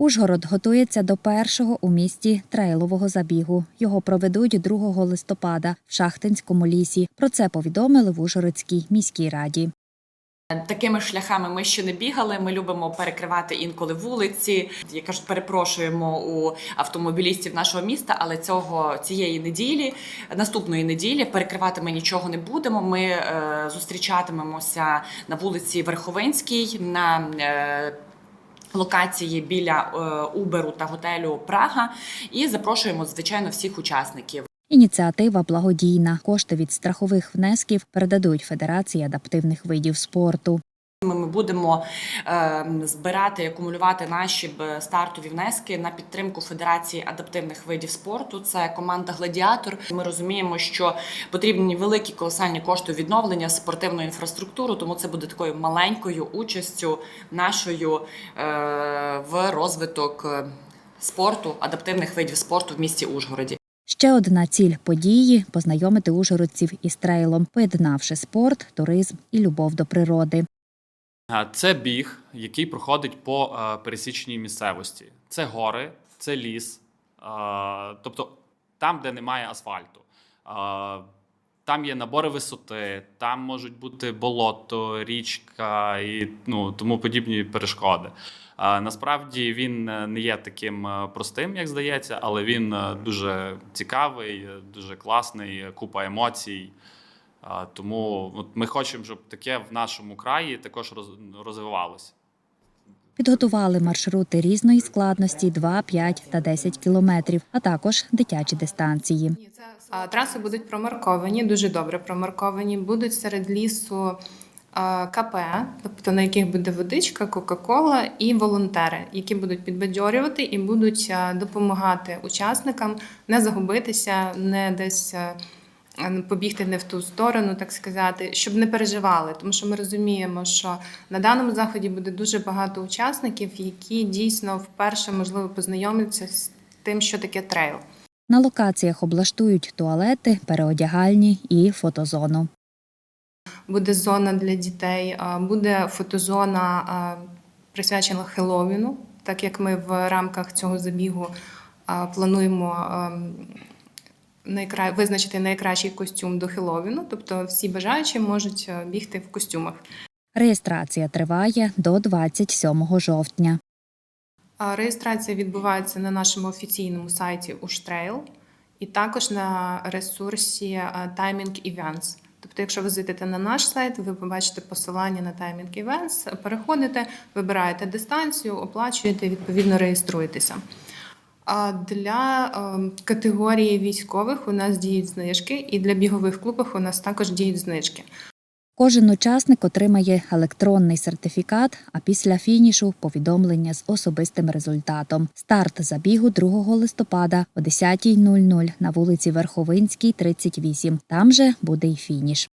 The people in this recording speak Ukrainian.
Ужгород готується до першого у місті трейлового забігу. Його проведуть 2 листопада в Шахтинському лісі. Про це повідомили в Ужгородській міській раді. Такими шляхами ми ще не бігали. Ми любимо перекривати інколи вулиці. Я кажу, перепрошуємо у автомобілістів нашого міста, але цього цієї неділі, наступної неділі, перекривати ми нічого не будемо. Ми е, зустрічатимемося на вулиці Верховинській на е, локації біля Уберу та готелю Прага. І запрошуємо звичайно всіх учасників. Ініціатива благодійна. Кошти від страхових внесків передадуть Федерації адаптивних видів спорту. Ми будемо е, збирати і акумулювати наші стартові внески на підтримку Федерації адаптивних видів спорту. Це команда Гладіатор. Ми розуміємо, що потрібні великі колосальні кошти відновлення спортивної інфраструктури, тому це буде такою маленькою участю нашою е, в розвиток е, спорту, адаптивних видів спорту в місті Ужгороді. Ще одна ціль події познайомити ужгородців із трейлом, поєднавши спорт, туризм і любов до природи. Це біг, який проходить по е, пересічній місцевості. Це гори, це ліс, е, тобто там, де немає асфальту. Е, Там є набори висоти, там можуть бути болото, річка і ну, тому подібні перешкоди. Насправді він не є таким простим, як здається, але він дуже цікавий, дуже класний, купа емоцій. А, Тому от ми хочемо, щоб таке в нашому краї також роз- розвивалося. Підготували маршрути різної складності 2, 5 та 10 кілометрів, а також дитячі дистанції. Траси будуть промарковані, дуже добре промарковані. Будуть серед лісу КП, тобто на яких буде водичка, Кока-Кола і волонтери, які будуть підбадьорювати і будуть допомагати учасникам не загубитися, не десь. Побігти не в ту сторону, так сказати, щоб не переживали, тому що ми розуміємо, що на даному заході буде дуже багато учасників, які дійсно вперше можливо познайомляться з тим, що таке трейл. На локаціях облаштують туалети, переодягальні і фотозону. Буде зона для дітей, буде фотозона присвячена Хеллоуіну, так як ми в рамках цього забігу плануємо а, найкра... визначити найкращий костюм до Хеллоуіну, тобто всі бажаючі можуть бігти в костюмах. Реєстрація триває до 27 жовтня. Реєстрація відбувається на нашому офіційному сайті Уштрейл і також на ресурсі а, Timing Events. Тобто, якщо ви зайдете на наш сайт, ви побачите посилання на Timing Events, переходите, вибираєте дистанцію, оплачуєте, відповідно реєструєтеся. А для е, категорії військових у нас діють знижки, і для бігових клубів у нас також діють знижки. Кожен учасник отримає електронний сертифікат, а після фінішу повідомлення з особистим результатом. Старт забігу 2 листопада о 10.00 на вулиці Верховинській, 38. Там же буде й фініш.